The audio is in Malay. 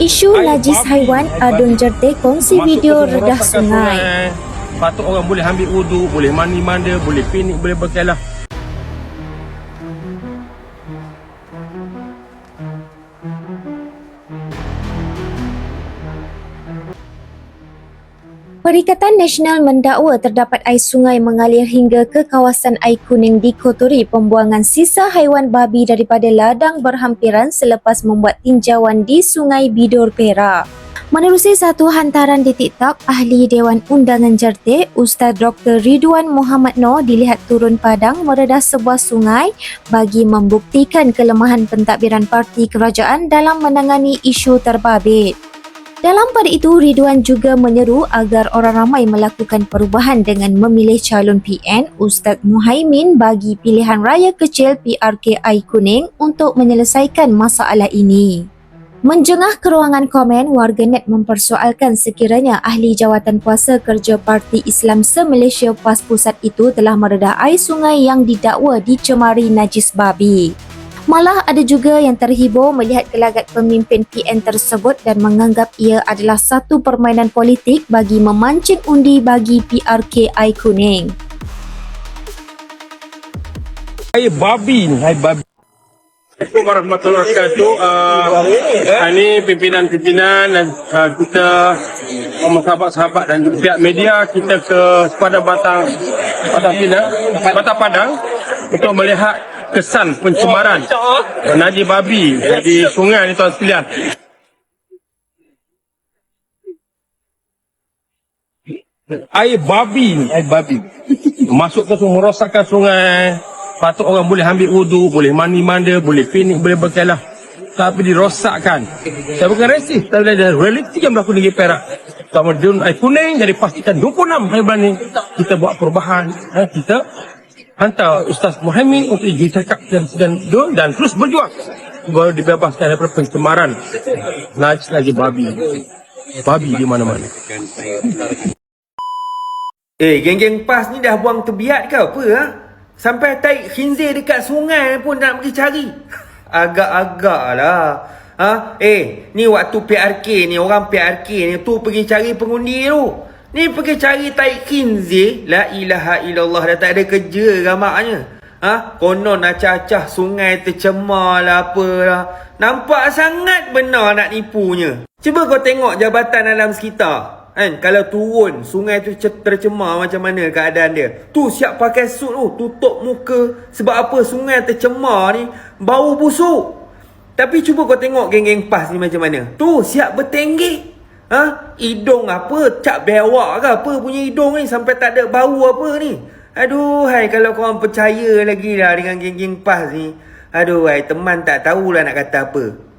Isu najis haiwan adun jerte kongsi video redah sungai. Patut orang boleh ambil wudu, boleh mandi manda, boleh pinik, boleh berkelah. Perikatan Nasional mendakwa terdapat air sungai mengalir hingga ke kawasan air kuning dikotori pembuangan sisa haiwan babi daripada ladang berhampiran selepas membuat tinjauan di Sungai Bidor Perak. Menerusi satu hantaran di TikTok, Ahli Dewan Undangan Jerte, Ustaz Dr. Ridwan Muhammad Noor dilihat turun padang meredah sebuah sungai bagi membuktikan kelemahan pentadbiran parti kerajaan dalam menangani isu terbabit. Dalam pada itu, Ridwan juga menyeru agar orang ramai melakukan perubahan dengan memilih calon PN Ustaz Muhaimin bagi pilihan raya kecil PRKI Kuning untuk menyelesaikan masalah ini. Menjengah ke ruangan komen, warganet mempersoalkan sekiranya ahli jawatan kuasa kerja Parti Islam se-Malaysia PAS Pusat itu telah meredah air sungai yang didakwa dicemari najis babi. Malah ada juga yang terhibur melihat gelagat pemimpin PN tersebut dan menganggap ia adalah satu permainan politik bagi memancing undi bagi PRKI Kuning. Air babi ni, air babi. Assalamualaikum warahmatullahi wabarakatuh. Uh, ini pimpinan-pimpinan dan uh, kita uh, sahabat-sahabat dan pihak media kita ke sepada Batang Batang Pina, Batang Padang untuk melihat kesan pencemaran najis babi di sungai ni tuan sekalian. Air babi ni, air babi. Masuk ke sungai, merosakkan sungai. Patut orang boleh ambil wudu, boleh mandi manda, boleh pinik, boleh berkelah. Tapi dirosakkan. Saya bukan resist, tapi ada realiti yang berlaku di Perak. Kemudian air kuning, jadi pastikan 26 hari bulan ni. Kita buat perubahan. Eh, kita hantar Ustaz Muhammad untuk dicakap dan, dan, dan terus berjuang baru dibebaskan daripada pencemaran najis lagi babi babi di mana-mana Eh, geng-geng PAS ni dah buang tebiat ke apa ha? Sampai taik khinzir dekat sungai pun nak pergi cari. Agak-agak lah. Ha? Eh, ni waktu PRK ni, orang PRK ni tu pergi cari pengundi tu. Ni pergi cari taik khinzir. La ilaha illallah, dah tak ada kerja ramaknya. Ha? Konon acah-acah sungai tercemar lah apalah. Nampak sangat benar nak nipunya. Cuba kau tengok jabatan alam sekitar. Kan kalau turun sungai tu ce- tercemar macam mana keadaan dia. Tu siap pakai suit tu, tutup muka. Sebab apa sungai tercemar ni bau busuk. Tapi cuba kau tengok geng-geng pas ni macam mana. Tu siap bertenggek. Ha? Hidung apa? Cap bewak ke apa punya hidung ni sampai tak ada bau apa ni. Aduh, hai kalau korang percaya lagi lah dengan geng-geng pas ni. Aduh, hai teman tak tahulah nak kata apa.